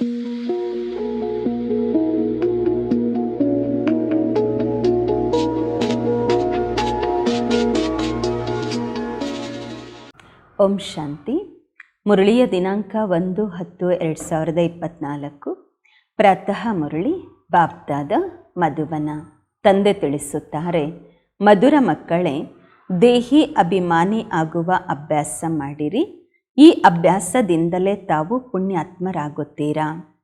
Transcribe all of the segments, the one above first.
ಓಂ ಶಾಂತಿ. ಮುರಳಿಯ ದಿನಾಂಕ ಒಂದು ಹತ್ತು ಎರಡು ಸಾವಿರದ ಇಪ್ಪತ್ನಾಲ್ಕು. ಪ್ರಾತಃ ಮುರಳಿ ಬಾಬ್ದಾದ ಮಧುವನ ತಂದೆ ತಿಳಿಸುತ್ತಾರೆ, ಮಧುರ ಮಕ್ಕಳೇ, ದೇಹಿ ಅಭಿಮಾನಿ ಆಗುವ ಅಭ್ಯಾಸ ಮಾಡಿರಿ. ಈ ಅಭ್ಯಾಸದಿಂದಲೇ ತಾವು ಪುಣ್ಯಾತ್ಮರಾಗುತ್ತೀರಾ?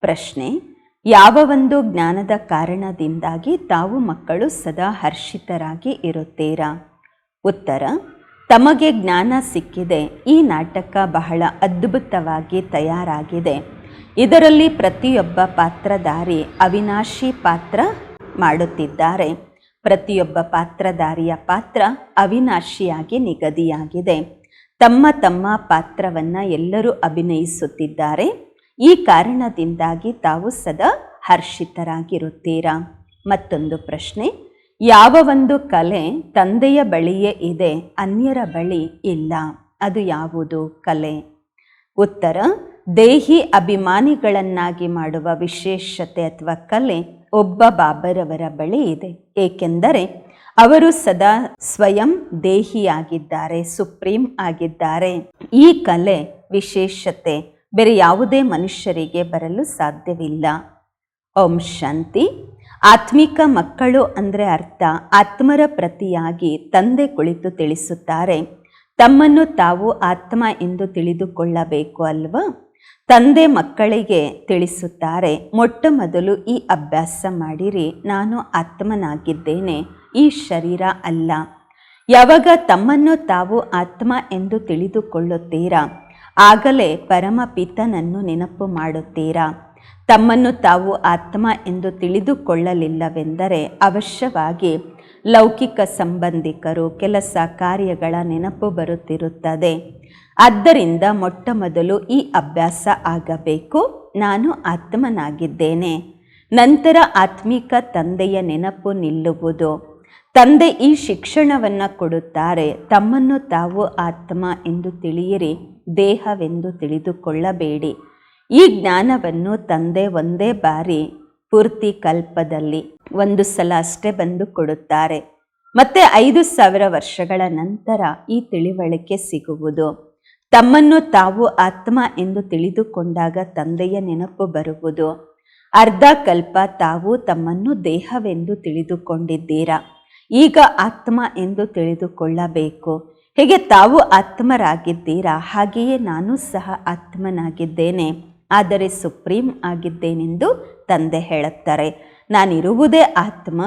ಪ್ರಶ್ನೆ, ಯಾವ ಒಂದು ಜ್ಞಾನದ ಕಾರಣದಿಂದಾಗಿ ತಾವು ಮಕ್ಕಳು ಸದಾ ಹರ್ಷಿತರಾಗಿ ಇರುತ್ತೀರಾ? ಉತ್ತರ, ತಮಗೆ ಜ್ಞಾನ ಸಿಕ್ಕಿದೆ, ಈ ನಾಟಕ ಬಹಳ ಅದ್ಭುತವಾಗಿ ತಯಾರಾಗಿದೆ. ಇದರಲ್ಲಿ ಪ್ರತಿಯೊಬ್ಬ ಪಾತ್ರಧಾರಿ ಅವಿನಾಶಿ ಪಾತ್ರ ಮಾಡುತ್ತಿದ್ದಾರೆ. ಪ್ರತಿಯೊಬ್ಬ ಪಾತ್ರಧಾರಿಯ ಪಾತ್ರ ಅವಿನಾಶಿಯಾಗಿ ನಿಗದಿಯಾಗಿದೆ. ತಮ್ಮ ತಮ್ಮ ಪಾತ್ರವನ್ನು ಎಲ್ಲರೂ ಅಭಿನಯಿಸುತ್ತಿದ್ದಾರೆ. ಈ ಕಾರಣದಿಂದಾಗಿ ತಾವು ಸದಾ ಹರ್ಷಿತರಾಗಿರುತ್ತೀರಾ? ಮತ್ತೊಂದು ಪ್ರಶ್ನೆ. ಯಾವ ಒಂದು ಕಲೆ ತಂದೆಯ ಬಳಿಯೇ ಇದೆ, ಅನ್ಯರ ಬಳಿ ಇಲ್ಲ, ಅದು ಯಾವುದು ಕಲೆ? ಉತ್ತರ. ದೇಹಿ ಅಭಿಮಾನಿಗಳನ್ನಾಗಿ ಮಾಡುವ ವಿಶೇಷತೆ ಅಥವಾ ಕಲೆ ಒಬ್ಬ ಬಾಬರವರ ಬಳಿ ಇದೆ. ಏಕೆಂದರೆ ಅವರು ಸದಾ ಸ್ವಯಂ ದೇಹಿಯಾಗಿದ್ದಾರೆ, ಸುಪ್ರೀಂ ಆಗಿದ್ದಾರೆ. ಈ ಕಲೆ ವಿಶೇಷತೆ ಬೇರೆ ಯಾವುದೇ ಮನುಷ್ಯರಿಗೆ ಬರಲು ಸಾಧ್ಯವಿಲ್ಲ. ಓಂ ಶಾಂತಿ. ಆತ್ಮಿಕ ಮಕ್ಕಳು ಅಂದರೆ ಅರ್ಥ, ಆತ್ಮರ ಪ್ರತಿಯಾಗಿ ತಂದೆ ಕುಳಿತು ತಿಳಿಸುತ್ತಾರೆ. ತಮ್ಮನ್ನು ತಾವು ಆತ್ಮ ಎಂದು ತಿಳಿದುಕೊಳ್ಳಬೇಕು ಅಲ್ವಾ? ತಂದೆ ಮಕ್ಕಳಿಗೆ ತಿಳಿಸುತ್ತಾರೆ ಮೊಟ್ಟ ಮೊದಲು ಈ ಅಭ್ಯಾಸ ಮಾಡಿರಿ, ನಾನು ಆತ್ಮನಾಗಿದ್ದೇನೆ. ಈ ಶರೀರ ಅಲ್ಲ. ಯಾವಾಗ ತಮ್ಮನ್ನು ತಾವು ಆತ್ಮ ಎಂದು ತಿಳಿದುಕೊಳ್ಳುತ್ತೀರಾ? ಆಗಲೇ ಪರಮಪಿತನನ್ನು ನೆನಪು ಮಾಡುತ್ತೀರಾ? ತಮ್ಮನ್ನು ತಾವು ಆತ್ಮ ಎಂದು ತಿಳಿದುಕೊಳ್ಳಲಿಲ್ಲವೆಂದರೆ ಅವಶ್ಯವಾಗಿ ಲೌಕಿಕ ಸಂಬಂಧಿಕರು ಕೆಲಸ ಕಾರ್ಯಗಳ ನೆನಪು ಬರುತ್ತಿರುತ್ತದೆ. ಆದ್ದರಿಂದ ಮೊಟ್ಟ ಮೊದಲು ಈ ಅಭ್ಯಾಸ ಆಗಬೇಕು. ನಾನು ಆತ್ಮನಾಗಿದ್ದೇನೆ. ನಂತರ ಆತ್ಮಿಕ ತಂದೆಯ ನೆನಪು ನಿಲ್ಲುವುದು. ತಂದೆ ಈ ಶಿಕ್ಷಣವನ್ನು ಕೊಡುತ್ತಾರೆ. ತಮ್ಮನ್ನು ತಾವು ಆತ್ಮ ಎಂದು ತಿಳಿಯಿರಿ, ದೇಹವೆಂದು ತಿಳಿದುಕೊಳ್ಳಬೇಡಿ. ಈ ಜ್ಞಾನವನ್ನು ತಂದೆ ಒಂದೇ ಬಾರಿ ಪೂರ್ತಿ ಕಲ್ಪದಲ್ಲಿ ಒಂದು ಸಲ ಅಷ್ಟೇ ಬಂದು ಕೊಡುತ್ತಾರೆ. ಮತ್ತೆ ಐದು ಸಾವಿರ ವರ್ಷಗಳ ನಂತರ ಈ ತಿಳಿವಳಿಕೆ ಸಿಗುವುದು. ತಮ್ಮನ್ನು ತಾವು ಆತ್ಮ ಎಂದು ತಿಳಿದುಕೊಂಡಾಗ ತಂದೆಯ ನೆನಪು ಬರುವುದು. ಅರ್ಧ ಕಲ್ಪ ತಾವು ತಮ್ಮನ್ನು ದೇಹವೆಂದು ತಿಳಿದುಕೊಂಡಿದ್ದೀರಾ? ಈಗ ಆತ್ಮ ಎಂದು ತಿಳಿದುಕೊಳ್ಳಬೇಕು. ಹೇಗೆ ತಾವು ಆತ್ಮರಾಗಿದ್ದೀರಾ, ಹಾಗೆಯೇ ನಾನು ಸಹ ಆತ್ಮನಾಗಿದ್ದೇನೆ. ಆದರೆ ಸುಪ್ರೀಂ ಆಗಿದ್ದೇನೆಂದು ತಂದೆ ಹೇಳುತ್ತಾರೆ, ನಾನಿರುವುದೇ ಆತ್ಮ,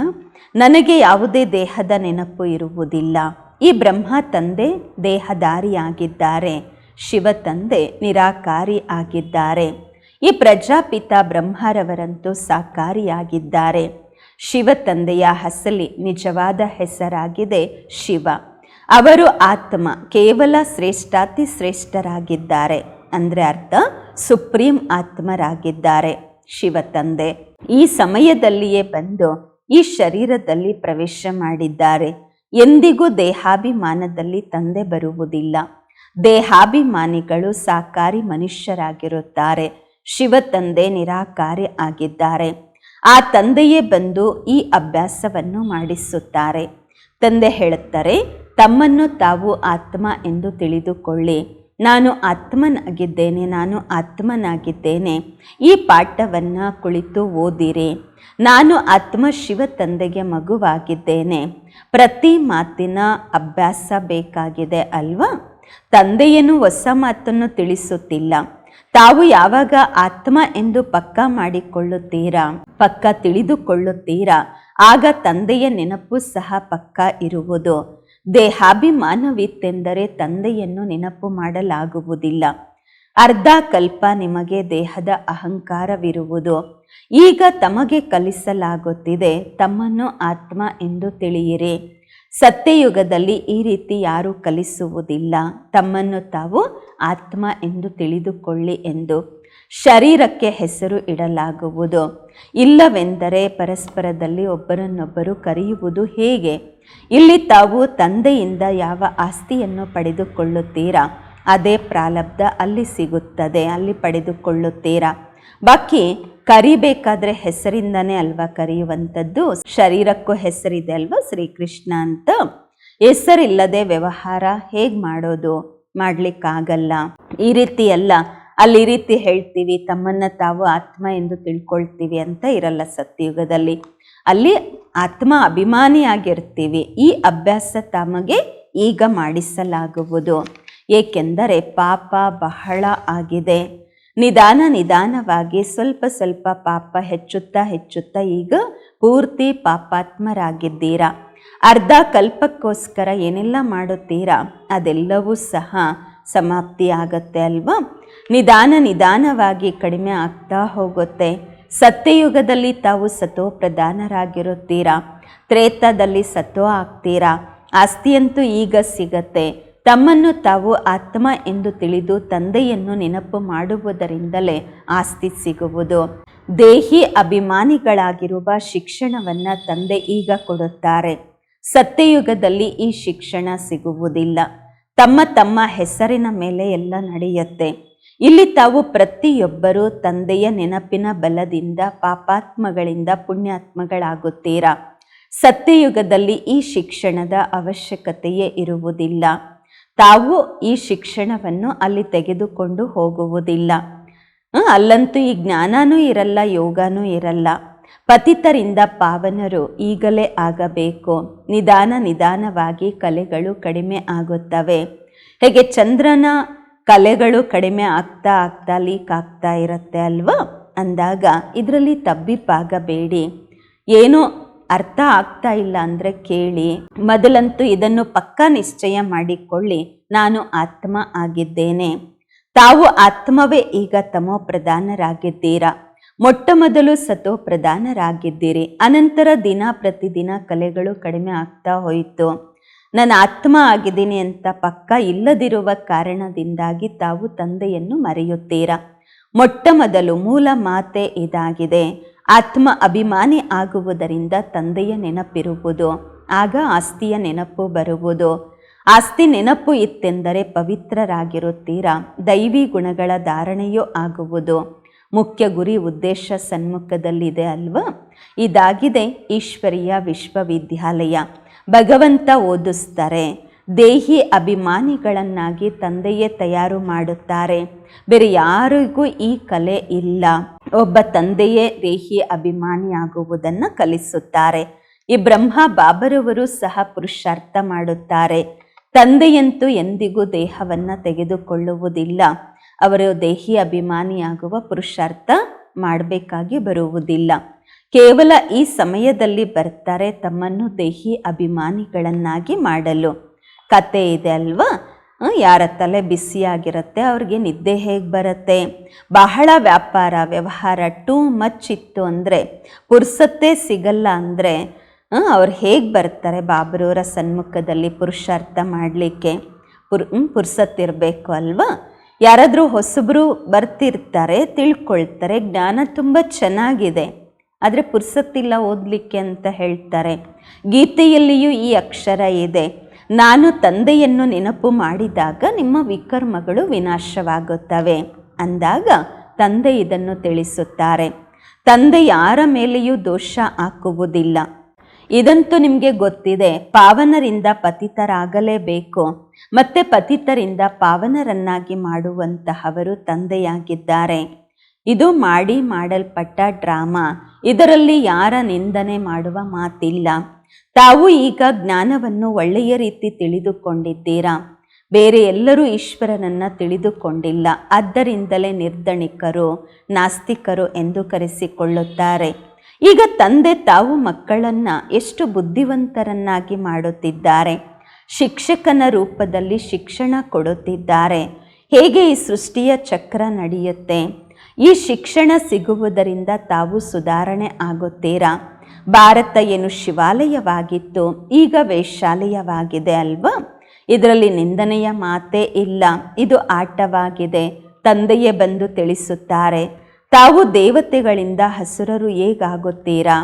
ನನಗೆ ಯಾವುದೇ ದೇಹದ ನೆನಪು ಇರುವುದಿಲ್ಲ. ಈ ಬ್ರಹ್ಮ ತಂದೆ ದೇಹದಾರಿಯಾಗಿದ್ದಾರೆ ಶಿವ ತಂದೆ ನಿರಾಕಾರಿ ಆಗಿದ್ದಾರೆ. ಈ ಪ್ರಜಾಪಿತ ಬ್ರಹ್ಮರವರಂತೂ ಸಾಕಾರಿಯಾಗಿದ್ದಾರೆ. ಶಿವ ತಂದೆಯ ಹಸಲಿ ನಿಜವಾದ ಹೆಸರಾಗಿದೆ ಶಿವ. ಅವರು ಆತ್ಮ, ಕೇವಲ ಶ್ರೇಷ್ಠಾತಿ ಶ್ರೇಷ್ಠರಾಗಿದ್ದಾರೆ. ಅಂದರೆ ಅರ್ಥ, ಸುಪ್ರೀಂ ಆತ್ಮರಾಗಿದ್ದಾರೆ ಶಿವ ತಂದೆ ಈ ಸಮಯದಲ್ಲಿಯೇ ಬಂದು ಈ ಶರೀರದಲ್ಲಿ ಪ್ರವೇಶ ಮಾಡಿದ್ದಾರೆ. ಎಂದಿಗೂ ದೇಹಾಭಿಮಾನದಲ್ಲಿ ತಂದೆ ಬರುವುದಿಲ್ಲ. ದೇಹಾಭಿಮಾನಿಗಳು ಸಾಕಾರಿ ಮನುಷ್ಯರಾಗಿರುತ್ತಾರೆ. ಶಿವ ತಂದೆ ನಿರಾಕಾರಿ ಆಗಿದ್ದಾರೆ. ಆ ತಂದೆಯೇ ಬಂದು ಈ ಅಭ್ಯಾಸವನ್ನು ಮಾಡಿಸುತ್ತಾರೆ. ತಂದೆ ಹೇಳುತ್ತಾರೆ, ತಮ್ಮನ್ನು ತಾವು ಆತ್ಮ ಎಂದು ತಿಳಿದುಕೊಳ್ಳಿ. ನಾನು ಆತ್ಮನಾಗಿದ್ದೇನೆ ನಾನು ಆತ್ಮನಾಗಿದ್ದೇನೆ. ಈ ಪಾಠವನ್ನು ಕುಳಿತು ಓದಿರಿ. ನಾನು ಆತ್ಮ ಶಿವ ತಂದೆಗೆ ಮಗುವಾಗಿದ್ದೇನೆ. ಪ್ರತಿ ಮಾತಿನ ಅಭ್ಯಾಸ ಬೇಕಾಗಿದೆ ಅಲ್ವಾ? ತಂದೆಯನ್ನು ಹೊಸ ಮಾತನ್ನು ತಿಳಿಸುತ್ತಿಲ್ಲ. ತಾವು ಯಾವಾಗ ಆತ್ಮ ಎಂದು ಪಕ್ಕ ಮಾಡಿಕೊಳ್ಳುತ್ತೀರಾ, ಪಕ್ಕ ತಿಳಿದುಕೊಳ್ಳುತ್ತೀರಾ, ಆಗ ತಂದೆಯ ನೆನಪು ಸಹ ಪಕ್ಕ ಇರುವುದು. ದೇಹಾಭಿಮಾನವಿತ್ತೆಂದರೆ ತಂದೆಯನ್ನು ನೆನಪು ಮಾಡಲಾಗುವುದಿಲ್ಲ. ಅರ್ಧ ಕಲ್ಪ ನಿಮಗೆ ದೇಹದ ಅಹಂಕಾರವಿರುವುದು. ಈಗ ತಮಗೆ ಕಲಿಸಲಾಗುತ್ತಿದೆ, ತಮ್ಮನ್ನು ಆತ್ಮ ಎಂದು ತಿಳಿಯಿರಿ. ಸತ್ಯಯುಗದಲ್ಲಿ ಈ ರೀತಿ ಯಾರೂ ಕಲಿಸುವುದಿಲ್ಲ. ತಮ್ಮನ್ನು ತಾವು ಆತ್ಮ ಎಂದು ತಿಳಿದುಕೊಳ್ಳಿ ಎಂದು ಶರೀರಕ್ಕೆ ಹೆಸರು ಇಡಲಾಗುವುದು. ಇಲ್ಲವೆಂದರೆ ಪರಸ್ಪರದಲ್ಲಿ ಒಬ್ಬರನ್ನೊಬ್ಬರು ಕರೆಯುವುದು ಹೇಗೆ? ಇಲ್ಲಿ ತಾವು ತಂದೆಯಿಂದ ಯಾವ ಆಸ್ತಿಯನ್ನು ಪಡೆದುಕೊಳ್ಳುತ್ತೀರಾ? ಅದೇ ಪ್ರಾಲಬ್ಧ ಅಲ್ಲಿ ಸಿಗುತ್ತದೆ, ಅಲ್ಲಿ ಪಡೆದುಕೊಳ್ಳುತ್ತೀರಾ? ಬಾಕಿ ಕರಿಬೇಕಾದ್ರೆ ಹೆಸರಿಂದನೇ ಅಲ್ವಾ ಕರೆಯುವಂಥದ್ದು? ಶರೀರಕ್ಕೂ ಹೆಸರಿದೆ ಅಲ್ವಾ ಶ್ರೀಕೃಷ್ಣ ಅಂತ? ಹೆಸರಿಲ್ಲದೆ ವ್ಯವಹಾರ ಹೇಗೆ ಮಾಡೋದು? ಮಾಡಲಿಕ್ಕಾಗಲ್ಲ. ಈ ರೀತಿ ಅಲ್ಲ. ಅಲ್ಲಿ ಈ ರೀತಿ ಹೇಳ್ತೀವಿ, ತಮ್ಮನ್ನು ತಾವು ಆತ್ಮ ಎಂದು ತಿಳ್ಕೊಳ್ತೀವಿ ಅಂತ ಇರಲ್ಲ ಸತ್ಯಯುಗದಲ್ಲಿ ಅಲ್ಲಿ ಆತ್ಮ ಅಭಿಮಾನಿಯಾಗಿರ್ತೀವಿ ಈ ಅಭ್ಯಾಸ ತಮಗೆ ಈಗ ಮಾಡಿಸಲಾಗುವುದು. ಏಕೆಂದರೆ ಪಾಪ ಬಹಳ ಆಗಿದೆ. ನಿಧಾನ ನಿಧಾನವಾಗಿ ಸ್ವಲ್ಪ ಸ್ವಲ್ಪ ಪಾಪ ಹೆಚ್ಚುತ್ತಾ ಹೆಚ್ಚುತ್ತಾ ಈಗ ಪೂರ್ತಿ ಪಾಪಾತ್ಮರಾಗಿದ್ದೀರಾ? ಅರ್ಧ ಕಲ್ಪಕ್ಕೋಸ್ಕರ ಏನೆಲ್ಲ ಮಾಡುತ್ತೀರಾ? ಅದೆಲ್ಲವೂ ಸಹ ಸಮಾಪ್ತಿ ಆಗತ್ತೆ ಅಲ್ವಾ? ನಿಧಾನ ನಿಧಾನವಾಗಿ ಕಡಿಮೆ ಆಗ್ತಾ ಹೋಗುತ್ತೆ. ಸತ್ಯಯುಗದಲ್ಲಿ ತಾವು ಸತೋ ಪ್ರಧಾನರಾಗಿರುತ್ತೀರಾ? ತ್ರೇತದಲ್ಲಿ ಸತೋ ಆಗ್ತೀರಾ? ಆಸ್ತಿಯಂತೂ ಈಗ ಸಿಗತ್ತೆ. ತಮ್ಮನ್ನು ತಾವು ಆತ್ಮ ಎಂದು ತಿಳಿದು ತಂದೆಯನ್ನು ನೆನಪು ಮಾಡುವುದರಿಂದಲೇ ಆಸ್ತಿ ಸಿಗುವುದು. ದೇಹಿ ಅಭಿಮಾನಿಗಳಾಗಿರುವ ಶಿಕ್ಷಣವನ್ನು ತಂದೆ ಈಗ ಕೊಡುತ್ತಾರೆ. ಸತ್ಯಯುಗದಲ್ಲಿ ಈ ಶಿಕ್ಷಣ ಸಿಗುವುದಿಲ್ಲ. ತಮ್ಮ ತಮ್ಮ ಹೆಸರಿನ ಮೇಲೆ ಎಲ್ಲ ನಡೆಯುತ್ತೆ. ಇಲ್ಲಿ ತಾವು ಪ್ರತಿಯೊಬ್ಬರೂ ತಂದೆಯ ನೆನಪಿನ ಬಲದಿಂದ ಪಾಪಾತ್ಮಗಳಿಂದ ಪುಣ್ಯಾತ್ಮಗಳಾಗುತ್ತೀರಾ? ಸತ್ಯಯುಗದಲ್ಲಿ ಈ ಶಿಕ್ಷಣದ ಅವಶ್ಯಕತೆಯೇ ಇರುವುದಿಲ್ಲ. ತಾವು ಈ ಶಿಕ್ಷಣವನ್ನು ಅಲ್ಲಿ ತೆಗೆದುಕೊಂಡು ಹೋಗುವುದಿಲ್ಲ. ಅಲ್ಲಂತೂ ಈ ಜ್ಞಾನನೂ ಇರಲ್ಲ, ಯೋಗನೂ ಇರಲ್ಲ. ಪತಿತರಿಂದ ಪಾವನರು ಈಗಲೇ ಆಗಬೇಕು. ನಿಧಾನ ನಿಧಾನವಾಗಿ ಕಲೆಗಳು ಕಡಿಮೆ ಆಗುತ್ತವೆ. ಹೇಗೆ ಚಂದ್ರನ ಕಲೆಗಳು ಕಡಿಮೆ ಆಗ್ತಾ ಆಗ್ತಾ ಲೀಕ್ ಆಗ್ತಾ ಇರುತ್ತೆ ಅಲ್ವಾ? ಅಂದಾಗ ಇದರಲ್ಲಿ ತಬ್ಬಿಪ್ಪಾಗಬೇಡಿ ಏನೋ ಅರ್ಥ ಆಗ್ತಾ ಇಲ್ಲ ಅಂದರೆ ಕೇಳಿ. ಮೊದಲಂತೂ ಇದನ್ನು ಪಕ್ಕಾ ನಿಶ್ಚಯ ಮಾಡಿಕೊಳ್ಳಿ. ನಾನು ಆತ್ಮ ಆಗಿದ್ದೇನೆ. ತಾವು ಆತ್ಮವೇ ಈಗ ತಮೋ ಪ್ರಧಾನರಾಗಿದ್ದೀರಾ? ಮೊಟ್ಟ ಮೊದಲು ಸತೋ ಪ್ರಧಾನರಾಗಿದ್ದೀರಿ. ಅನಂತರ ದಿನ ಪ್ರತಿದಿನ ಕಲೆಗಳು ಕಡಿಮೆ ಆಗ್ತಾ ಹೋಯಿತು. ನಾನು ಆತ್ಮ ಆಗಿದ್ದೀನಿ ಅಂತ ಪಕ್ಕ ಇಲ್ಲದಿರುವ ಕಾರಣದಿಂದಾಗಿ ತಾವು ತಂದೆಯನ್ನು ಮರೆಯುತ್ತೀರಾ? ಮೊಟ್ಟ ಮೊದಲು ಮೂಲ ಮಾತೆ ಇದಾಗಿದೆ. ಆತ್ಮ ಅಭಿಮಾನಿ ಆಗುವುದರಿಂದ ತಂದೆಯ ನೆನಪಿರುವುದು, ಆಗ ಆಸ್ತಿಯ ನೆನಪು ಬರುವುದು. ಆಸ್ತಿ ನೆನಪು ಇತ್ತೆಂದರೆ ಪವಿತ್ರರಾಗಿರುತ್ತೀರಾ? ದೈವಿ ಗುಣಗಳ ಧಾರಣೆಯೂ ಆಗುವುದು. ಮುಖ್ಯ ಗುರಿ ಉದ್ದೇಶ ಸನ್ಮುಖದಲ್ಲಿದೆ ಅಲ್ವಾ? ಇದಾಗಿದೆ ಈಶ್ವರೀಯ ವಿಶ್ವವಿದ್ಯಾಲಯ. ಭಗವಂತ ಓದಿಸ್ತಾರೆ. ದೇಹಿ ಅಭಿಮಾನಿಗಳನ್ನಾಗಿ ತಂದೆಯೇ ತಯಾರು ಮಾಡುತ್ತಾರೆ. ಬೇರೆ ಯಾರಿಗೂ ಈ ಕಲೆ ಇಲ್ಲ. ಒಬ್ಬ ತಂದೆಯೇ ದೇಹಿ ಅಭಿಮಾನಿಯಾಗುವುದನ್ನು ಕಲಿಸುತ್ತಾರೆ. ಈ ಬ್ರಹ್ಮ ಬಾಬರವರು ಸಹ ಪುರುಷಾರ್ಥ ಮಾಡುತ್ತಾರೆ. ತಂದೆಯಂತೂ ಎಂದಿಗೂ ದೇಹವನ್ನು ತೆಗೆದುಕೊಳ್ಳುವುದಿಲ್ಲ. ಅವರು ದೇಹಿ ಅಭಿಮಾನಿಯಾಗುವ ಪುರುಷಾರ್ಥ ಮಾಡಬೇಕಾಗಿ ಬರುವುದಿಲ್ಲ. ಕೇವಲ ಈ ಸಮಯದಲ್ಲಿ ಬರ್ತಾರೆ ತಮ್ಮನ್ನು ದೇಹಿ ಅಭಿಮಾನಿಗಳನ್ನಾಗಿ ಮಾಡಲು. ಕತೆ ಇದೆ ಅಲ್ವಾ? ಯಾರ ತಲೆ ಬಿಸಿಯಾಗಿರುತ್ತೆ, ಅವ್ರಿಗೆ ನಿದ್ದೆ ಹೇಗೆ ಬರುತ್ತೆ. ಬಹಳ ವ್ಯಾಪಾರ, ವ್ಯವಹಾರ, ಟೂ ಮಚ್ ಇತ್ತು ಅಂದರೆ, ಪುರ್ಸತ್ತೆ ಸಿಗಲ್ಲ ಅಂದರೆ ಅವ್ರು ಹೇಗೆ ಬರ್ತಾರೆ ಬಾಬರವರ ಸನ್ಮುಖದಲ್ಲಿ ಪುರುಷಾರ್ಥ ಮಾಡಲಿಕ್ಕೆ. ಪುರ್ ಪುರ್ಸತ್ತಿರಬೇಕು ಅಲ್ವಾ? ಯಾರಾದರೂ ಹೊಸಬರು ಬರ್ತಿರ್ತಾರೆ, ತಿಳ್ಕೊಳ್ತಾರೆ, ಜ್ಞಾನ ತುಂಬ ಚೆನ್ನಾಗಿದೆ. ಆದರೆ ಪುರ್ಸತ್ತಿಲ್ಲ ಓದಲಿಕ್ಕೆ ಅಂತ ಹೇಳ್ತಾರೆ. ಗೀತೆಯಲ್ಲಿಯೂ ಈ ಅಕ್ಷರ ಇದೆ. ನಾನು ತಂದೆಯನ್ನು ನೆನಪು ಮಾಡಿದಾಗ ನಿಮ್ಮ ವಿಕರ್ಮಗಳು ವಿನಾಶವಾಗುತ್ತವೆ. ಅಂದಾಗ ತಂದೆ ಇದನ್ನು ತಿಳಿಸುತ್ತಾರೆ. ತಂದೆ ಯಾರ ಮೇಲೆಯೂ ದೋಷ ಹಾಕುವುದಿಲ್ಲ. ಇದಂತೂ ನಿಮಗೆ ಗೊತ್ತಿದೆ, ಪಾವನರಿಂದ ಪತಿತರಾಗಲೇಬೇಕು. ಮತ್ತೆ ಪತಿತರಿಂದ ಪಾವನರನ್ನಾಗಿ ಮಾಡುವಂತಹವರು ತಂದೆಯಾಗಿದ್ದಾರೆ. ಇದು ಮಾಡಿ ಮಾಡಲ್ಪಟ್ಟ ಡ್ರಾಮಾ. ಇದರಲ್ಲಿ ಯಾರ ನಿಂದನೆ ಮಾಡುವ ಮಾತಿಲ್ಲ. ತಾವು ಈಗ ಜ್ಞಾನವನ್ನು ಒಳ್ಳೆಯ ರೀತಿ ತಿಳಿದುಕೊಂಡಿದ್ದೀರಾ? ಬೇರೆ ಎಲ್ಲರೂ ಈಶ್ವರನನ್ನು ತಿಳಿದುಕೊಂಡಿಲ್ಲ. ಆದ್ದರಿಂದಲೇ ನಿರ್ಧಣಿಕರು ನಾಸ್ತಿಕರು ಎಂದು ಕರೆಸಿಕೊಳ್ಳುತ್ತಾರೆ. ಈಗ ತಂದೆ ತಾವು ಮಕ್ಕಳನ್ನು ಎಷ್ಟು ಬುದ್ಧಿವಂತರನ್ನಾಗಿ ಮಾಡುತ್ತಿದ್ದಾರೆ? ಶಿಕ್ಷಕನ ರೂಪದಲ್ಲಿ ಶಿಕ್ಷಣ ಕೊಡುತ್ತಿದ್ದಾರೆ. ಹೇಗೆ ಈ ಸೃಷ್ಟಿಯ ಚಕ್ರ ನಡೆಯುತ್ತೆ? ಈ ಶಿಕ್ಷಣ ಸಿಗುವುದರಿಂದ ತಾವು ಸುಧಾರಣೆ ಆಗುತ್ತೀರಾ? ಭಾರತ ಏನು ಶಿವಾಲಯವಾಗಿತ್ತು, ಈಗ ವೇಶ್ಯಾಲಯವಾಗಿದೆ ಅಲ್ವಾ? ಇದರಲ್ಲಿ ನಿಂದನೆಯ ಮಾತೇ ಇಲ್ಲ, ಇದು ಆಟವಾಗಿದೆ, ತಂದೆಯೇ ಬಂದು ತಿಳಿಸುತ್ತಾರೆ. ತಾವು ದೇವತೆಗಳಿಂದ ಹಸುರರು ಹೇಗಾಗುತ್ತೀರಾ?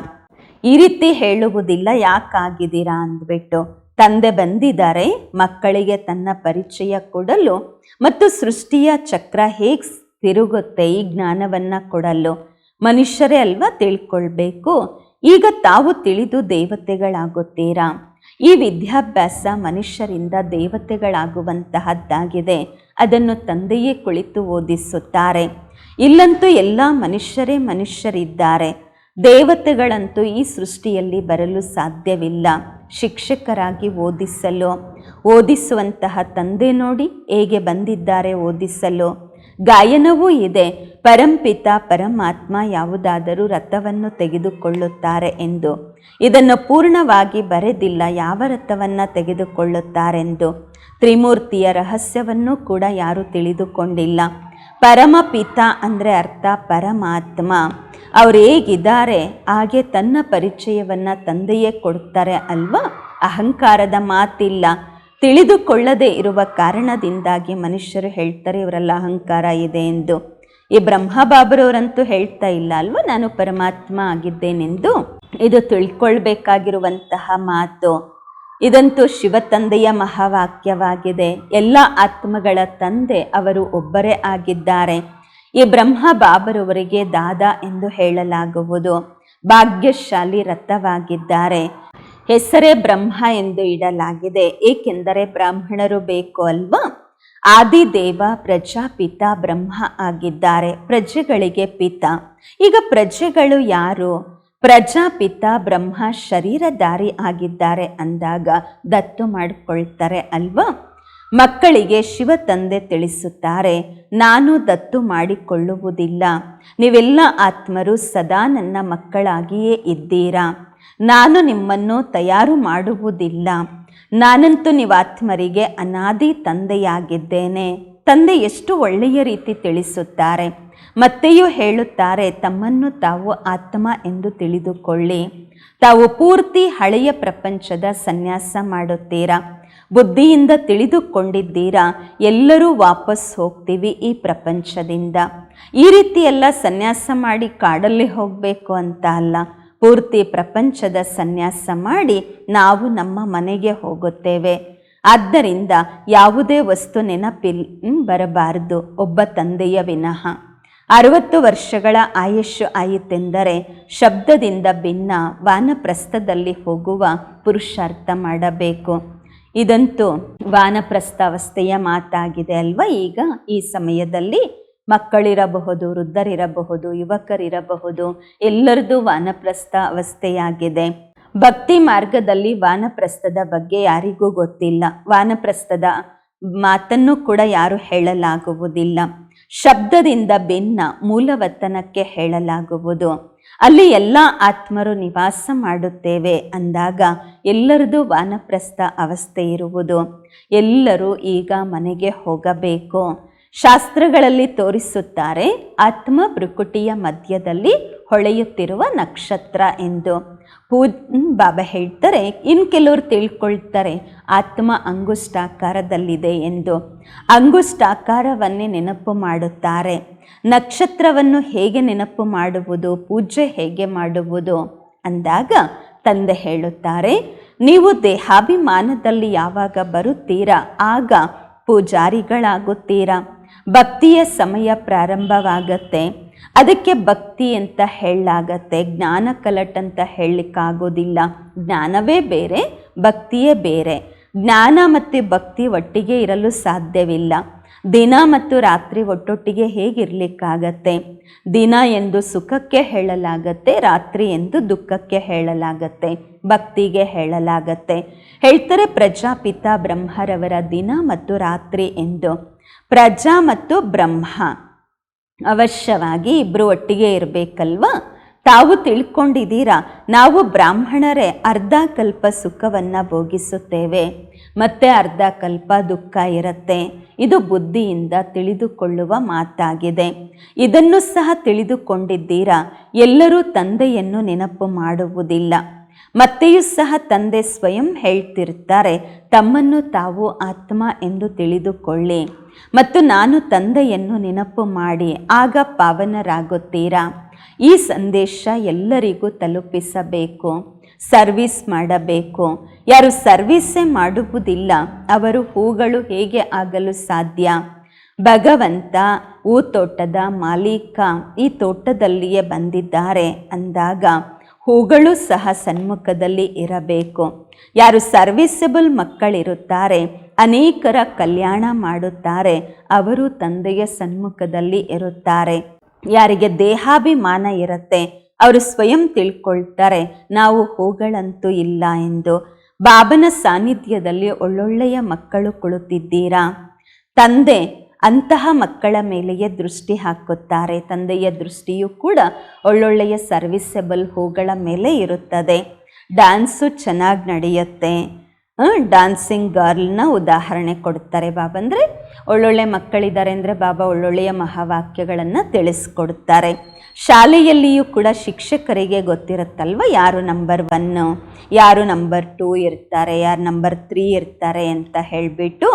ಈ ರೀತಿ ಹೇಳುವುದಿಲ್ಲ, ಯಾಕಾಗಿದ್ದೀರಾ ಅಂದ್ಬಿಟ್ಟು. ತಂದೆ ಬಂದಿದ್ದಾರೆ, ಮಕ್ಕಳಿಗೆ ತನ್ನ ಪರಿಚಯ ಕೊಡಲು ಮತ್ತು ಸೃಷ್ಟಿಯ ಚಕ್ರ ಹೇಗೆ ತಿರುಗುತ್ತೆ ಈ ಜ್ಞಾನವನ್ನು ಕೊಡಲು. ಮನುಷ್ಯರೇ ಅಲ್ವಾ ತಿಳ್ಕೊಳ್ಬೇಕು? ಈಗ ತಾವು ತಿಳಿದು ದೇವತೆಗಳಾಗುತ್ತೀರಾ? ಈ ವಿದ್ಯಾಭ್ಯಾಸ ಮನುಷ್ಯರಿಂದ ದೇವತೆಗಳಾಗುವಂತಹದ್ದಾಗಿದೆ. ಅದನ್ನು ತಂದೆಯೇ ಕುಳಿತು ಓದಿಸುತ್ತಾರೆ. ಇಲ್ಲಂತೂ ಎಲ್ಲ ಮನುಷ್ಯರೇ ಮನುಷ್ಯರಿದ್ದಾರೆ. ದೇವತೆಗಳಂತೂ ಈ ಸೃಷ್ಟಿಯಲ್ಲಿ ಬರಲು ಸಾಧ್ಯವಿಲ್ಲ. ಶಿಕ್ಷಕರಾಗಿ ಓದಿಸಲು. ಓದಿಸುವಂತಹ ತಂದೆ ನೋಡಿ ಹೇಗೆ ಬಂದಿದ್ದಾರೆ ಓದಿಸಲು. ಗಾಯನವೂ ಇದೆ. ಪರಂಪಿತ ಪರಮಾತ್ಮ ಯಾವುದಾದರೂ ರಥವನ್ನು ತೆಗೆದುಕೊಳ್ಳುತ್ತಾರೆ ಎಂದು. ಇದನ್ನು ಪೂರ್ಣವಾಗಿ ಬರೆದಿಲ್ಲ ಯಾವ ರಥವನ್ನು ತೆಗೆದುಕೊಳ್ಳುತ್ತಾರೆಂದು. ತ್ರಿಮೂರ್ತಿಯ ರಹಸ್ಯವನ್ನು ಕೂಡ ಯಾರೂ ತಿಳಿದುಕೊಂಡಿಲ್ಲ. ಪರಮಪಿತ ಅಂದರೆ ಅರ್ಥ ಪರಮಾತ್ಮ. ಅವ್ರು ಹೇಗಿದ್ದಾರೆ? ಹಾಗೆ ತನ್ನ ಪರಿಚಯವನ್ನು ತಂದೆಯೇ ಕೊಡ್ತಾರೆ ಅಲ್ವಾ? ಅಹಂಕಾರದ ಮಾತಿಲ್ಲ. ತಿಳಿದುಕೊಳ್ಳದೆ ಇರುವ ಕಾರಣದಿಂದಾಗಿ ಮನುಷ್ಯರು ಹೇಳ್ತಾರೆ, ಇವರೆಲ್ಲ ಅಹಂಕಾರ ಇದೆ ಎಂದು. ಈ ಬ್ರಹ್ಮಬಾಬರವರಂತೂ ಹೇಳ್ತಾ ಇಲ್ಲ ಅಲ್ವಾ? ನಾನು ಪರಮಾತ್ಮ ಆಗಿದ್ದೇನೆಂದು. ಇದು ತಿಳ್ಕೊಳ್ಬೇಕಾಗಿರುವಂತಹ ಮಾತು. ಇದಂತೂ ಶಿವ ತಂದೆಯ ಮಹಾವಾಕ್ಯವಾಗಿದೆ. ಎಲ್ಲ ಆತ್ಮಗಳ ತಂದೆ ಅವರು ಒಬ್ಬರೇ ಆಗಿದ್ದಾರೆ. ಈ ಬ್ರಹ್ಮ ಬಾಬರವರಿಗೆ ದಾದ ಎಂದು ಹೇಳಲಾಗುವುದು. ಭಾಗ್ಯಶಾಲಿ ರಥವಾಗಿದ್ದಾರೆ. ಹೆಸರೇ ಬ್ರಹ್ಮ ಎಂದು ಇಡಲಾಗಿದೆ. ಏಕೆಂದರೆ ಬ್ರಾಹ್ಮಣರು ಬೇಕು ಅಲ್ವಾ? ಆದಿದೇವ ಪ್ರಜಾಪಿತ ಬ್ರಹ್ಮ ಆಗಿದ್ದಾರೆ. ಪ್ರಜೆಗಳಿಗೆ ಪಿತ. ಈಗ ಪ್ರಜೆಗಳು ಯಾರು? ಪ್ರಜಾಪಿತ ಬ್ರಹ್ಮ ಶರೀರಧಾರಿ ಆಗಿದ್ದಾರೆ ಅಂದಾಗ ದತ್ತು ಮಾಡಿಕೊಳ್ತಾರೆ ಅಲ್ವಾ? ಮಕ್ಕಳಿಗೆ ಶಿವ ತಂದೆ ತಿಳಿಸುತ್ತಾರೆ, ನಾನು ದತ್ತು ಮಾಡಿಕೊಳ್ಳುವುದಿಲ್ಲ. ನೀವೆಲ್ಲ ಆತ್ಮರು ಸದಾ ನನ್ನ ಮಕ್ಕಳಾಗಿಯೇ ಇದ್ದೀರಾ? ನಾನು ನಿಮ್ಮನ್ನು ತಯಾರು ಮಾಡುವುದಿಲ್ಲ. ನಾನಂತೂ ನಿವಾತ್ಮರಿಗೆ ಅನಾದಿ ತಂದೆಯಾಗಿದ್ದೇನೆ. ತಂದೆ ಎಷ್ಟು ಒಳ್ಳೆಯ ರೀತಿ ತಿಳಿಸುತ್ತಾರೆ. ಮತ್ತೆಯೂ ಹೇಳುತ್ತಾರೆ, ತಮ್ಮನ್ನು ತಾವು ಆತ್ಮ ಎಂದು ತಿಳಿದುಕೊಳ್ಳಿ. ತಾವು ಪೂರ್ತಿ ಹಳೆಯ ಪ್ರಪಂಚದ ಸನ್ಯಾಸ ಮಾಡುತ್ತೀರಾ? ಬುದ್ಧಿಯಿಂದ ತಿಳಿದುಕೊಂಡಿದ್ದೀರಾ? ಎಲ್ಲರೂ ವಾಪಸ್ ಹೋಗ್ತೀವಿ ಈ ಪ್ರಪಂಚದಿಂದ. ಈ ರೀತಿ ಎಲ್ಲ ಸನ್ಯಾಸ ಮಾಡಿ ಕಾಡಲ್ಲಿ ಹೋಗಬೇಕು ಅಂತ ಅಲ್ಲ. ಪೂರ್ತಿ ಪ್ರಪಂಚದ ಸನ್ಯಾಸ ಮಾಡಿ ನಾವು ನಮ್ಮ ಮನೆಗೆ ಹೋಗುತ್ತೇವೆ. ಆದ್ದರಿಂದ ಯಾವುದೇ ವಸ್ತು ನೆನಪಿಲ್ ಬರಬಾರದು, ಒಬ್ಬ ತಂದೆಯ ವಿನಃ. ಅರವತ್ತು ವರ್ಷಗಳ ಆಯುಷ್ಯ ಆಯಿತೆಂದರೆ ಶಬ್ದದಿಂದ ಭಿನ್ನ ವಾನಪ್ರಸ್ಥದಲ್ಲಿ ಹೋಗುವ ಪುರುಷಾರ್ಥ ಮಾಡಬೇಕು. ಇದಂತೂ ವಾನಪ್ರಸ್ಥಾವಸ್ಥೆಯ ಮಾತಾಗಿದೆ ಅಲ್ವಾ ಈಗ ಈ ಸಮಯದಲ್ಲಿ? ಮಕ್ಕಳಿರಬಹುದು, ವೃದ್ಧರಿರಬಹುದು, ಯುವಕರಿರಬಹುದು ಎಲ್ಲರದು ವಾನಪ್ರಸ್ಥ ಅವಸ್ಥೆಯಾಗಿದೆ. ಭಕ್ತಿ ಮಾರ್ಗದಲ್ಲಿ ವಾನಪ್ರಸ್ಥದ ಬಗ್ಗೆ ಯಾರಿಗೂ ಗೊತ್ತಿಲ್ಲ. ವಾನಪ್ರಸ್ಥದ ಮಾತನ್ನು ಕೂಡ ಯಾರು ಹೇಳಲಾಗುವುದಿಲ್ಲ. ಶಬ್ದದಿಂದ ಭಿನ್ನ ಮೂಲವತನಕ್ಕೆ ಹೇಳಲಾಗುವುದು. ಅಲ್ಲಿ ಎಲ್ಲ ಆತ್ಮರು ನಿವಾಸ ಮಾಡುತ್ತೇವೆ ಅಂದಾಗ ಎಲ್ಲರದು ವಾನಪ್ರಸ್ಥ ಅವಸ್ಥೆ ಇರುವುದು. ಎಲ್ಲರೂ ಈಗ ಮನೆಗೆ ಹೋಗಬೇಕು. ಶಾಸ್ತ್ರಗಳಲ್ಲಿ ತೋರಿಸುತ್ತಾರೆ, ಆತ್ಮ ಭೃಕುಟಿಯ ಮಧ್ಯದಲ್ಲಿ ಹೊಳೆಯುತ್ತಿರುವ ನಕ್ಷತ್ರ ಎಂದು. ಪೂಜ್ ಬಾಬಾ ಹೇಳ್ತಾರೆ, ಇನ್ನು ಕೆಲವರು ತಿಳ್ಕೊಳ್ತಾರೆ, ಆತ್ಮ ಅಂಗುಷ್ಟಾಕಾರದಲ್ಲಿದೆ ಎಂದು. ಅಂಗುಷ್ಟಾಕಾರವನ್ನೇ ನೆನಪು ಮಾಡುತ್ತಾರೆ. ನಕ್ಷತ್ರವನ್ನು ಹೇಗೆ ನೆನಪು ಮಾಡುವುದು ಪೂಜೆ ಹೇಗೆ ಮಾಡುವುದು? ಅಂದಾಗ ತಂದೆ ಹೇಳುತ್ತಾರೆ, ನೀವು ದೇಹಾಭಿಮಾನದಲ್ಲಿ ಯಾವಾಗ ಬರುತ್ತೀರಾ, ಆಗ ಪೂಜಾರಿಗಳಾಗುತ್ತೀರಾ? ಭಕ್ತಿಯ ಸಮಯ ಪ್ರಾರಂಭವಾಗತ್ತೆ. ಅದಕ್ಕೆ ಭಕ್ತಿ ಅಂತ ಹೇಳಲಾಗತ್ತೆ. ಜ್ಞಾನ ಕಲಟ್ ಅಂತ ಹೇಳಲಿಕ್ಕಾಗೋದಿಲ್ಲ. ಜ್ಞಾನವೇ ಬೇರೆ, ಭಕ್ತಿಯೇ ಬೇರೆ. ಜ್ಞಾನ ಮತ್ತು ಭಕ್ತಿ ಒಟ್ಟಿಗೆ ಇರಲು ಸಾಧ್ಯವಿಲ್ಲ. ದಿನ ಮತ್ತು ರಾತ್ರಿ ಒಟ್ಟೊಟ್ಟಿಗೆ ಹೇಗಿರಲಿಕ್ಕಾಗತ್ತೆ? ದಿನ ಎಂದು ಸುಖಕ್ಕೆ ಹೇಳಲಾಗತ್ತೆ, ರಾತ್ರಿ ಎಂದು ದುಃಖಕ್ಕೆ ಹೇಳಲಾಗತ್ತೆ, ಭಕ್ತಿಗೆ ಹೇಳಲಾಗತ್ತೆ. ಹೇಳ್ತಾರೆ ಪ್ರಜಾಪಿತ ಬ್ರಹ್ಮರವರ ದಿನ ಮತ್ತು ರಾತ್ರಿ ಎಂದು. ಪ್ರಜಾ ಮತ್ತು ಬ್ರಹ್ಮ. ಅವಶ್ಯವಾಗಿ ಇಬ್ಬರು ಒಟ್ಟಿಗೆ ಇರಬೇಕಲ್ವಾ? ತಾವು ತಿಳ್ಕೊಂಡಿದ್ದೀರಾ? ನಾವು ಬ್ರಾಹ್ಮಣರೇ ಅರ್ಧ ಕಲ್ಪ ಸುಖವನ್ನು ಭೋಗಿಸುತ್ತೇವೆ. ಮತ್ತೆ ಅರ್ಧ ಕಲ್ಪ ದುಃಖ ಇರುತ್ತೆ. ಇದು ಬುದ್ಧಿಯಿಂದ ತಿಳಿದುಕೊಳ್ಳುವ ಮಾತಾಗಿದೆ. ಇದನ್ನು ಸಹ ತಿಳಿದುಕೊಂಡಿದ್ದೀರಾ? ಎಲ್ಲರೂ ತಂದೆಯನ್ನು ನೆನಪು ಮಾಡುವುದಿಲ್ಲ. ಮತ್ತೆಯೂ ಸಹ ತಂದೆ ಸ್ವಯಂ ಹೇಳ್ತಿರ್ತಾರೆ ತಮ್ಮನ್ನು ತಾವು ಆತ್ಮ ಎಂದು ತಿಳಿದುಕೊಳ್ಳಿ. ಮತ್ತು ನಾನು ತಂದೆಯನ್ನು ನೆನಪು ಮಾಡಿ, ಆಗ ಪಾವನರಾಗುತ್ತೀರಾ? ಈ ಸಂದೇಶ ಎಲ್ಲರಿಗೂ ತಲುಪಿಸಬೇಕು, ಸರ್ವಿಸ್ ಮಾಡಬೇಕು. ಯಾರು ಸರ್ವಿಸ್ಸೇ ಮಾಡುವುದಿಲ್ಲ, ಅವರು ಹೂಗಳು ಹೇಗೆ ಆಗಲು ಸಾಧ್ಯ? ಭಗವಂತ ಹೂ ತೋಟದ ಮಾಲೀಕ, ಈ ತೋಟದಲ್ಲಿಯೇ ಬಂದಿದ್ದಾರೆ ಅಂದಾಗ ಹೂಗಳು ಸಹ ಸನ್ಮುಖದಲ್ಲಿ ಇರಬೇಕು. ಯಾರು ಸರ್ವಿಸಬಲ್ ಮಕ್ಕಳಿರುತ್ತಾರೆ, ಅನೇಕರ ಕಲ್ಯಾಣ ಮಾಡುತ್ತಾರೆ, ಅವರು ತಂದೆಯ ಸನ್ಮುಖದಲ್ಲಿ ಇರುತ್ತಾರೆ. ಯಾರಿಗೆ ದೇಹಾಭಿಮಾನ ಇರುತ್ತೆ, ಅವರು ಸ್ವಯಂ ತಿಳ್ಕೊಳ್ತಾರೆ, ನಾವು ಹೂಗಳಂತೂ ಇಲ್ಲ ಎಂದು. ಬಾಬನ ಸಾನ್ನಿಧ್ಯದಲ್ಲಿ ಒಳ್ಳೊಳ್ಳೆಯ ಮಕ್ಕಳು ಕುಳಿತಿದ್ದೀರಾ? ತಂದೆ ಅಂತಹ ಮಕ್ಕಳ ಮೇಲೆಯೇ ದೃಷ್ಟಿ ಹಾಕುತ್ತಾರೆ. ತಂದೆಯ ದೃಷ್ಟಿಯು ಕೂಡ ಒಳ್ಳೊಳ್ಳೆಯ ಸರ್ವಿಸಬಲ್ ಹೂಗಳ ಮೇಲೆ ಇರುತ್ತದೆ. ಡ್ಯಾನ್ಸು ಚೆನ್ನಾಗಿ ನಡೆಯುತ್ತೆ. ಡ್ಯಾನ್ಸಿಂಗ್ ಗರ್ಲ್ನ ಉದಾಹರಣೆ ಕೊಡ್ತಾರೆ ಬಾಬಾ. ಅಂದರೆ ಒಳ್ಳೊಳ್ಳೆ ಮಕ್ಕಳಿದ್ದಾರೆ ಅಂದರೆ ಬಾಬಾ ಒಳ್ಳೊಳ್ಳೆಯ ಮಹಾವಾಕ್ಯಗಳನ್ನು ತಿಳಿಸ್ಕೊಡ್ತಾರೆ. ಶಾಲೆಯಲ್ಲಿಯೂ ಕೂಡ ಶಿಕ್ಷಕರಿಗೆ ಗೊತ್ತಿರುತ್ತಲ್ವ ಯಾರು ನಂಬರ್ ಒನ್ನು ಯಾರು ನಂಬರ್ ಟೂ ಇರ್ತಾರೆ, ಯಾರು ನಂಬರ್ ತ್ರೀ ಇರ್ತಾರೆ ಅಂತ ಹೇಳಿಬಿಟ್ಟು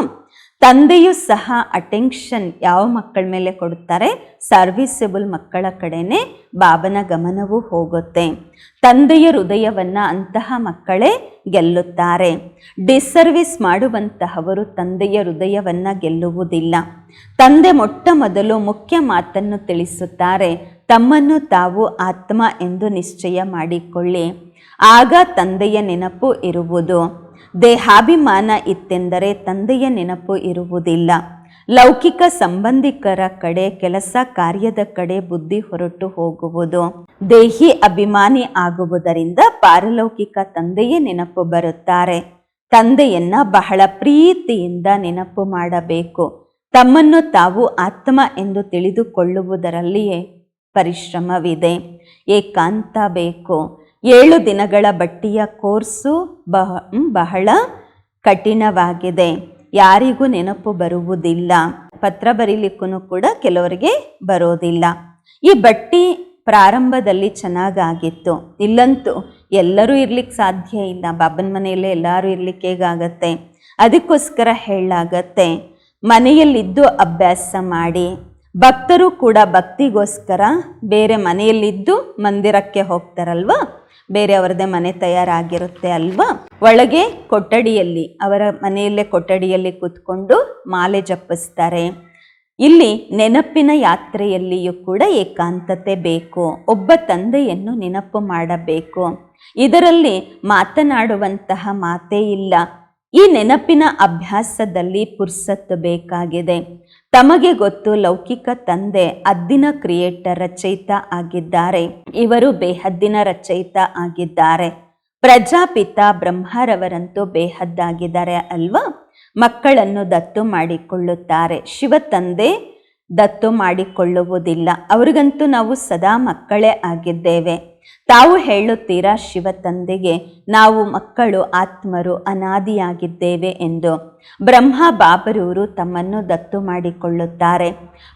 ತಂದೆಯೂ ಸಹ ಅಟೆನ್ಷನ್ ಯಾವ ಮಕ್ಕಳ ಮೇಲೆ ಕೊಡುತ್ತಾರೆ? ಸರ್ವಿಸಬಲ್ ಮಕ್ಕಳ ಕಡೆನೇ ಬಾಬನ ಗಮನವೂ ಹೋಗುತ್ತೆ. ತಂದೆಯ ಹೃದಯವನ್ನು ಅಂತಹ ಮಕ್ಕಳೇ ಗೆಲ್ಲುತ್ತಾರೆ. ಡಿಸರ್ವಿಸ್ ಮಾಡುವಂತಹವರು ತಂದೆಯ ಹೃದಯವನ್ನು ಗೆಲ್ಲುವುದಿಲ್ಲ. ತಂದೆ ಮೊಟ್ಟ ಮೊದಲು ಮುಖ್ಯ ಮಾತನ್ನು ತಿಳಿಸುತ್ತಾರೆ. ತಮ್ಮನ್ನು ತಾವು ಆತ್ಮ ಎಂದು ನಿಶ್ಚಯ ಮಾಡಿಕೊಳ್ಳಿ. ಆಗ ತಂದೆಯ ನೆನಪು ಇರುವುದು. ದೇಹಾಭಿಮಾನ ಇತ್ತೆಂದರೆ ತಂದೆಯ ನೆನಪು ಇರುವುದಿಲ್ಲ. ಲೌಕಿಕ ಸಂಬಂಧಿಕರ ಕಡೆ ಕೆಲಸ ಕಾರ್ಯದ ಕಡೆ ಬುದ್ಧಿ ಹೊರಟು ಹೋಗುವುದು. ದೇಹಿ ಅಭಿಮಾನಿ ಆಗುವುದರಿಂದ ಪಾರಲೌಕಿಕ ತಂದೆಯೇ ನೆನಪು ಬರುತ್ತಾರೆ. ತಂದೆಯನ್ನ ಬಹಳ ಪ್ರೀತಿಯಿಂದ ನೆನಪು ಮಾಡಬೇಕು. ತಮ್ಮನ್ನು ತಾವು ಆತ್ಮ ಎಂದು ತಿಳಿದುಕೊಳ್ಳುವುದರಲ್ಲಿಯೇ ಪರಿಶ್ರಮವಿದೆ. ಏಕಾಂತ ಬೇಕು. ಏಳು ದಿನಗಳ ಬಟ್ಟಿಯ ಕೋರ್ಸು ಬಹ ಬಹಳ ಕಠಿಣವಾಗಿದೆ. ಯಾರಿಗೂ ನೆನಪು ಬರುವುದಿಲ್ಲ. ಪತ್ರ ಬರೀಲಿಕ್ಕೂ ಕೂಡ ಕೆಲವರಿಗೆ ಬರೋದಿಲ್ಲ. ಈ ಬಟ್ಟಿ ಪ್ರಾರಂಭದಲ್ಲಿ ಚೆನ್ನಾಗಾಗಿತ್ತು. ಇಲ್ಲಂತೂ ಎಲ್ಲರೂ ಇರಲಿಕ್ಕೆ ಸಾಧ್ಯ ಇಲ್ಲ. ಬಾಬನ ಮನೆಯಲ್ಲೇ ಎಲ್ಲರೂ ಇರಲಿಕ್ಕೆ ಹೇಗಾಗತ್ತೆ? ಅದಕ್ಕೋಸ್ಕರ ಹೇಳಾಗತ್ತೆ ಮನೆಯಲ್ಲಿದ್ದು ಅಭ್ಯಾಸ ಮಾಡಿ. ಭಕ್ತರು ಕೂಡ ಭಕ್ತಿಗೋಸ್ಕರ ಬೇರೆ ಮನೆಯಲ್ಲಿದ್ದು ಮಂದಿರಕ್ಕೆ ಹೋಗ್ತಾರಲ್ವಾ? ಬೇರೆ ಅವರದೇ ಮನೆ ತಯಾರಾಗಿರುತ್ತೆ ಅಲ್ವಾ? ಒಳಗೆ ಕೊಠಡಿಯಲ್ಲಿ, ಅವರ ಮನೆಯಲ್ಲೇ ಕೊಠಡಿಯಲ್ಲಿ ಕೂತ್ಕೊಂಡು ಮಾಲೆ ಜಪ್ಪಿಸ್ತಾರೆ ಇಲ್ಲಿ ನೆನಪಿನ ಯಾತ್ರೆಯಲ್ಲಿಯೂ ಕೂಡ ಏಕಾಂತತೆ ಬೇಕು. ಒಬ್ಬ ತಂದೆಯನ್ನು ನೆನಪು ಮಾಡಬೇಕು. ಇದರಲ್ಲಿ ಮಾತನಾಡುವಂತಹ ಮಾತೇ ಇಲ್ಲ. ಈ ನೆನಪಿನ ಅಭ್ಯಾಸದಲ್ಲಿ ಪುರ್ಸತ್ತು ಬೇಕಾಗಿದೆ. ತಮಗೆ ಗೊತ್ತು ಲೌಕಿಕ ತಂದೆ ಅದ್ದಿನ ಕ್ರಿಯೇಟರ್ ರಚಯಿತ ಆಗಿದ್ದಾರೆ. ಇವರು ಬೇಹದ್ದಿನ ರಚಯಿತ ಆಗಿದ್ದಾರೆ. ಪ್ರಜಾಪಿತ ಬ್ರಹ್ಮರವರಂತೂ ಬೇಹದ್ದಾಗಿದ್ದಾರೆ ಅಲ್ವಾ? ಮಕ್ಕಳನ್ನು ದತ್ತು ಮಾಡಿಕೊಳ್ಳುತ್ತಾರೆ. ಶಿವ ತಂದೆ ದತ್ತು ಮಾಡಿಕೊಳ್ಳುವುದಿಲ್ಲ. ಅವ್ರಿಗಂತೂ ನಾವು ಸದಾ ಮಕ್ಕಳೇ ಆಗಿದ್ದೇವೆ. ತಾವು ಹೇಳುತ್ತೀರಾ ಶಿವ ತಂದೆಗೆ ನಾವು ಮಕ್ಕಳು ಆತ್ಮರು ಅನಾದಿಯಾಗಿದ್ದೇವೆ ಎಂದು. ಬ್ರಹ್ಮ ಬಾಬರೂರು ತಮ್ಮನ್ನು ದತ್ತು ಮಾಡಿಕೊಳ್ಳುತ್ತಾರೆ.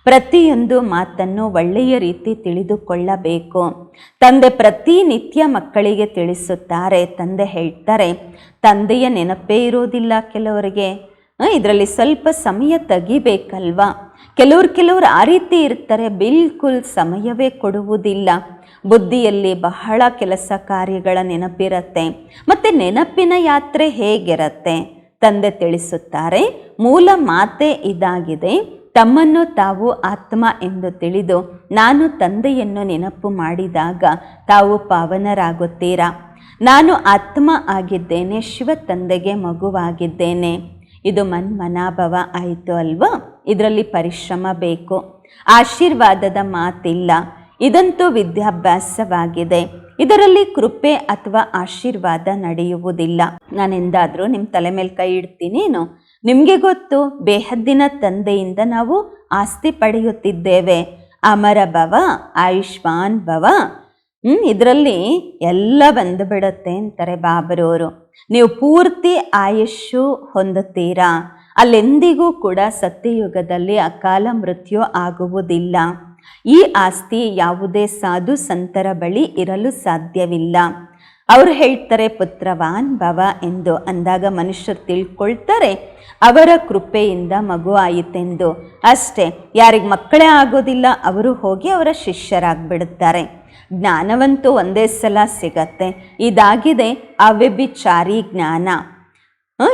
ಪ್ರತಿಯೊಂದು ಮಾತನ್ನು ಒಳ್ಳೆಯ ರೀತಿ ತಿಳಿದುಕೊಳ್ಳಬೇಕು. ತಂದೆ ಪ್ರತಿನಿತ್ಯ ಮಕ್ಕಳಿಗೆ ತಿಳಿಸುತ್ತಾರೆ. ತಂದೆ ಹೇಳ್ತಾರೆ, ತಂದೆಯ ನೆನಪೇ ಇರೋದಿಲ್ಲ ಕೆಲವರಿಗೆ. ಇದರಲ್ಲಿ ಸ್ವಲ್ಪ ಸಮಯ ತೆಗಿಬೇಕಲ್ವಾ? ಕೆಲವ್ರು ಕೆಲವರು ಆ ರೀತಿ ಇರ್ತಾರೆ, ಬಿಲ್ಕುಲ್ ಸಮಯವೇ ಕೊಡುವುದಿಲ್ಲ. ಬುದ್ಧಿಯಲ್ಲಿ ಬಹಳ ಕೆಲಸ ಕಾರ್ಯಗಳ ನೆನಪಿರತ್ತೆ. ಮತ್ತು ನೆನಪಿನ ಯಾತ್ರೆ ಹೇಗಿರತ್ತೆ? ತಂದೆ ತಿಳಿಸುತ್ತಾರೆ, ಮೂಲ ಮಾತೆ ಇದಾಗಿದೆ, ತಮ್ಮನ್ನು ತಾವು ಆತ್ಮ ಎಂದು ತಿಳಿದು ನಾನು ತಂದೆಯನ್ನು ನೆನಪು ಮಾಡಿದಾಗ ತಾವು ಪಾವನರಾಗುತ್ತೀರಾ? ನಾನು ಆತ್ಮ ಆಗಿದ್ದೇನೆ, ಶಿವ ತಂದೆಗೆ ಮಗುವಾಗಿದ್ದೇನೆ. ಇದು ಮನ್ಮನಾಭವ ಆಯಿತು ಅಲ್ವಾ? ಇದರಲ್ಲಿ ಪರಿಶ್ರಮ ಬೇಕು. ಆಶೀರ್ವಾದದ ಮಾತಿಲ್ಲ. ಇದಂತೂ ವಿದ್ಯಾಭ್ಯಾಸವಾಗಿದೆ. ಇದರಲ್ಲಿ ಕೃಪೆ ಅಥವಾ ಆಶೀರ್ವಾದ ನಡೆಯುವುದಿಲ್ಲ. ನಾನೆಂದಾದರೂ ನಿಮ್ಮ ತಲೆ ಮೇಲೆ ಕೈ ಇಡ್ತೀನೇನು? ನಿಮಗೆ ಗೊತ್ತು, ಬೇಹದ್ದಿನ ತಂದೆಯಿಂದ ನಾವು ಆಸ್ತಿ ಪಡೆಯುತ್ತಿದ್ದೇವೆ. ಅಮರ ಭವ ಆಯುಷ್ಮಾನ್ ಭವ ಹ್ಮ್, ಇದರಲ್ಲಿ ಎಲ್ಲ ಬಂದುಬಿಡುತ್ತೆ ಅಂತಾರೆ ಬಾಬರವರು ನೀವು ಪೂರ್ತಿ ಆಯುಷ್ಯು ಹೊಂದುತ್ತೀರಾ? ಅಲ್ಲೆಂದಿಗೂ ಕೂಡ ಸತ್ಯಯುಗದಲ್ಲಿ ಅಕಾಲ ಮೃತ್ಯು ಆಗುವುದಿಲ್ಲ. ಈ ಆಸ್ತಿ ಯಾವುದೇ ಸಾಧು ಸಂತರ ಬಳಿ ಇರಲು ಸಾಧ್ಯವಿಲ್ಲ. ಅವರು ಹೇಳ್ತಾರೆ, ಪುತ್ರವಾನ್ ಭವ ಎಂದು. ಅಂದಾಗ ಮನುಷ್ಯರು ತಿಳ್ಕೊಳ್ತಾರೆ, ಅವರ ಕೃಪೆಯಿಂದ ಮಗು ಆಯಿತೆಂದು. ಅಷ್ಟೇ, ಯಾರಿಗೆ ಮಕ್ಕಳೇ ಆಗೋದಿಲ್ಲ, ಅವರು ಹೋಗಿ ಅವರ ಶಿಷ್ಯರಾಗ್ಬಿಡುತ್ತಾರೆ. ಜ್ಞಾನವಂತೂ ಒಂದೇ ಸಲ ಸಿಗತ್ತೆ. ಇದಾಗಿದೆ ಅವ್ಯಭಿಚಾರಿ ಜ್ಞಾನ.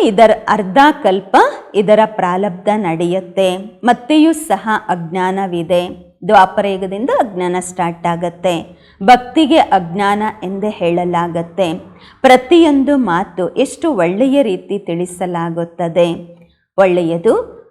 ಇದರ ಅರ್ಧ ಕಲ್ಪ ಇದರ ಪ್ರಾಲಬ್ಧ ನಡೆಯುತ್ತೆ. ಮತ್ತೆಯೂ ಸಹ ಅಜ್ಞಾನವಿದೆ. ದ್ವಾಪರಯುಗದಿಂದ ಅಜ್ಞಾನ ಸ್ಟಾರ್ಟ್ ಆಗತ್ತೆ. ಭಕ್ತಿಗೆ ಅಜ್ಞಾನ ಎಂದೇ ಹೇಳಲಾಗತ್ತೆ. ಪ್ರತಿಯೊಂದು ಮಾತು ಎಷ್ಟು ಒಳ್ಳೆಯ ರೀತಿ ತಿಳಿಸಲಾಗುತ್ತದೆ. ಒಳ್ಳೆಯದು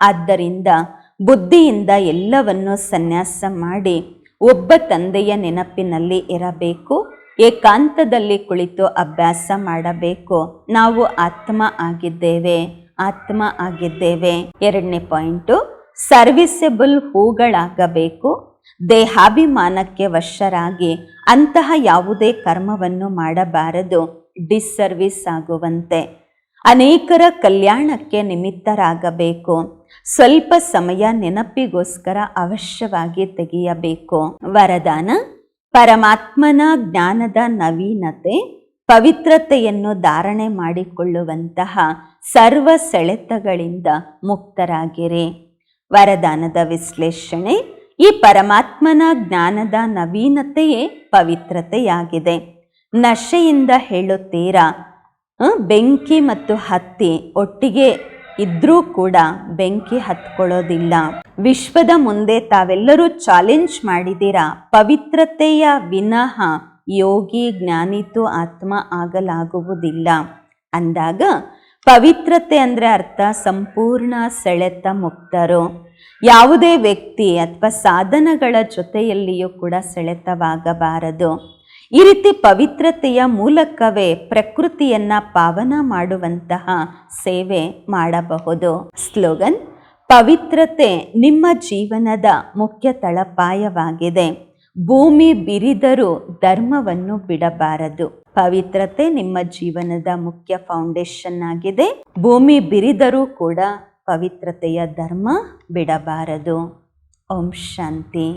ಆದ್ದರಿಂದ ಬುದ್ಧಿಯಿಂದ ಎಲ್ಲವನ್ನು ಸನ್ಯಾಸ ಮಾಡಿ ಒಬ್ಬ ತಂದೆಯ ನೆನಪಿನಲ್ಲಿ ಇರಬೇಕು, ಏಕಾಂತದಲ್ಲಿ ಕುಳಿತು ಅಭ್ಯಾಸ ಮಾಡಬೇಕು. ನಾವು ಆತ್ಮ ಆಗಿದ್ದೇವೆ ಆತ್ಮ ಆಗಿದ್ದೇವೆ. ಎರಡನೇ ಪಾಯಿಂಟು ಸರ್ವಿಸೆಬಲ್ ಹೂಗಳಾಗಬೇಕು. ದೇಹಾಭಿಮಾನಕ್ಕೆ ವಶರಾಗಿ ಅಂತಹ ಯಾವುದೇ ಕರ್ಮವನ್ನು ಮಾಡಬಾರದು. ಡಿಸ್ಸರ್ವಿಸ್ ಆಗುವಂತೆ. ಅನೇಕರ ಕಲ್ಯಾಣಕ್ಕೆ ನಿಮಿತ್ತರಾಗಬೇಕು. ಸ್ವಲ್ಪ ಸಮಯ ನೆನಪಿಗೋಸ್ಕರ ಅವಶ್ಯವಾಗಿ ತೆಗೆಯಬೇಕು. ವರದಾನ, ಪರಮಾತ್ಮನ ಜ್ಞಾನದ ನವೀನತೆ, ಪವಿತ್ರತೆಯನ್ನು ಧಾರಣೆ ಮಾಡಿಕೊಳ್ಳುವಂತಹ ಸರ್ವ ಸೆಳೆತಗಳಿಂದ ಮುಕ್ತರಾಗಿರಿ. ವರದಾನದ ವಿಶ್ಲೇಷಣೆ, ಈ ಪರಮಾತ್ಮನ ಜ್ಞಾನದ ನವೀನತೆಯೇ ಪವಿತ್ರತೆಯಾಗಿದೆ. ನಶೆಯಿಂದ ಹೇಳುತ್ತೀರಾ? ಬೆಂಕಿ ಮತ್ತು ಹತ್ತಿ ಒಟ್ಟಿಗೆ ಇದ್ರೂ ಕೂಡ ಬೆಂಕಿ ಹತ್ಕೊಳ್ಳೋದಿಲ್ಲ. ವಿಶ್ವದ ಮುಂದೆ ತಾವೆಲ್ಲರೂ ಚಾಲೆಂಜ್ ಮಾಡಿದ್ದೀರಾ? ಪವಿತ್ರತೆಯ ವಿನಃ ಯೋಗಿ ಜ್ಞಾನಿತು ಆತ್ಮ ಆಗಲಾಗುವುದಿಲ್ಲ. ಅಂದಾಗ ಪವಿತ್ರತೆ ಅಂದರೆ ಅರ್ಥ ಸಂಪೂರ್ಣ ಸೆಳೆತ ಮುಕ್ತರು. ಯಾವುದೇ ವ್ಯಕ್ತಿ ಅಥವಾ ಸಾಧನಗಳ ಜೊತೆಯಲ್ಲಿಯೂ ಕೂಡ ಸೆಳೆತವಾಗಬಾರದು. ಈ ರೀತಿ ಪವಿತ್ರತೆಯ ಮೂಲಕವೇ ಪ್ರಕೃತಿಯನ್ನ ಪಾವನ ಮಾಡುವಂತಹ ಸೇವೆ ಮಾಡಬಹುದು. ಸ್ಲೋಗನ್, ಪವಿತ್ರತೆ ನಿಮ್ಮ ಜೀವನದ ಮುಖ್ಯ ತಳಪಾಯವಾಗಿದೆ. ಭೂಮಿ ಬಿರಿದರೂ ಧರ್ಮವನ್ನು ಬಿಡಬಾರದು. ಪವಿತ್ರತೆ ನಿಮ್ಮ ಜೀವನದ ಮುಖ್ಯ ಫೌಂಡೇಶನ್ ಆಗಿದೆ. ಭೂಮಿ ಬಿರಿದರೂ ಕೂಡ ಪವಿತ್ರತೆಯ ಧರ್ಮ ಬಿಡಬಾರದು. ಓಂ ಶಾಂತಿ.